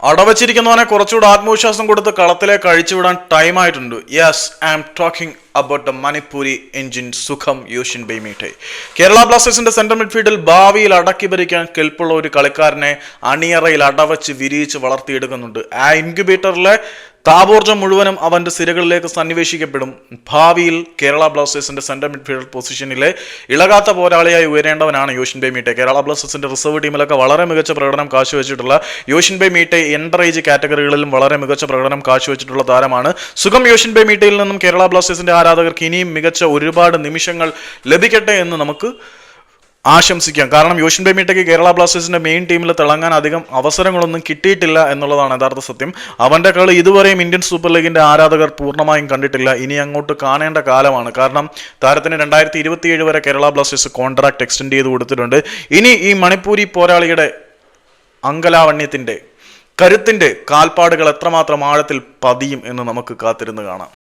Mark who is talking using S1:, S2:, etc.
S1: അടവച്ചിരിക്കുന്നവനെ കുറച്ചുകൂടെ ആത്മവിശ്വാസം കൊടുത്ത് കളത്തിലേക്ക് അഴിച്ചുവിടാൻ ടൈമായിട്ടുണ്ട് yes I am talking about the Manipuri engine സുഖം യൂഷിൻ ബൈമീട്ടെ കേരള ബ്ലാസ്റ്റേഴ്സിന്റെ സെൻട്രൽ മിഡ്ഫീൽഡിൽ ഭാവിയിൽ അടക്കി ഭരിക്കാൻ കെൽപ്പുള്ള ഒരു കളിക്കാരനെ അണിയറയിൽ അടവച്ച് വിരിയിച്ച് വളർത്തിയെടുക്കുന്നുണ്ട്. ആ ഇൻക്യുബേറ്ററിലെ താപോർജം മുഴുവനും അവന്റെ സിരകളിലേക്ക് സന്നിവേശിക്കപ്പെടും. ഭാവിയിൽ കേരള ബ്ലാസ്റ്റേഴ്സിന്റെ സെൻട്രൽ മിഡ്ഫീൽഡ് പൊസിഷനിലെ ഇളകാത്ത പോരാളിയായി ഉയരേണ്ടവനാണ് യോഷിൻ ബൈ മീറ്റെ കേരള ബ്ലാസ്റ്റേഴ്സിന്റെ റിസർവ് ടീമിലൊക്കെ വളരെ മികച്ച പ്രകടനം കാഴ്ചവെച്ചിട്ടുള്ള യോഷിൻ ബൈ മീറ്റെ എൻഡർ ഏജ് കാറ്റഗറികളിലും വളരെ മികച്ച പ്രകടനം കാഴ്ചവെച്ചിട്ടുള്ള താരമാണ് സുഖം യോഷിൻ ബൈ മീറ്റയിൽ നിന്നും കേരള ബ്ലാസ്റ്റേഴ്സിന്റെ ആരാധകർക്ക് ഇനിയും മികച്ച ഒരുപാട് നിമിഷങ്ങൾ ലഭിക്കട്ടെ എന്ന് നമുക്ക് ആശംസിക്കാം. കാരണം യോഷിൻ ബൈമീട്ടയ്ക്ക് കേരള ബ്ലാസ്റ്റേഴ്സിന്റെ മെയിൻ ടീമിൽ തിളങ്ങാൻ അധികം അവസരങ്ങളൊന്നും കിട്ടിയിട്ടില്ല എന്നുള്ളതാണ് യഥാർത്ഥ സത്യം. അവന്റെ കളി ഇതുവരെയും ഇന്ത്യൻ സൂപ്പർ ലീഗിന്റെ ആരാധകർ പൂർണമായും കണ്ടിട്ടില്ല. ഇനി അങ്ങോട്ട് കാണേണ്ട കാലമാണ്. കാരണം താരത്തിന് രണ്ടായിരത്തി ഇരുപത്തിയേഴ് വരെ കേരള ബ്ലാസ്റ്റേഴ്സ് കോൺട്രാക്ട് എക്സ്റ്റെൻഡ് ചെയ്ത് കൊടുത്തിട്ടുണ്ട്. ഇനി ഈ മണിപ്പൂരി പോരാളിയുടെ അങ്കലാവണ്യത്തിന്റെ കരുത്തിന്റെ കാൽപ്പാടുകൾ എത്രമാത്രം ആഴത്തിൽ പതിയും എന്ന് നമുക്ക് കാത്തിരുന്ന് കാണാം.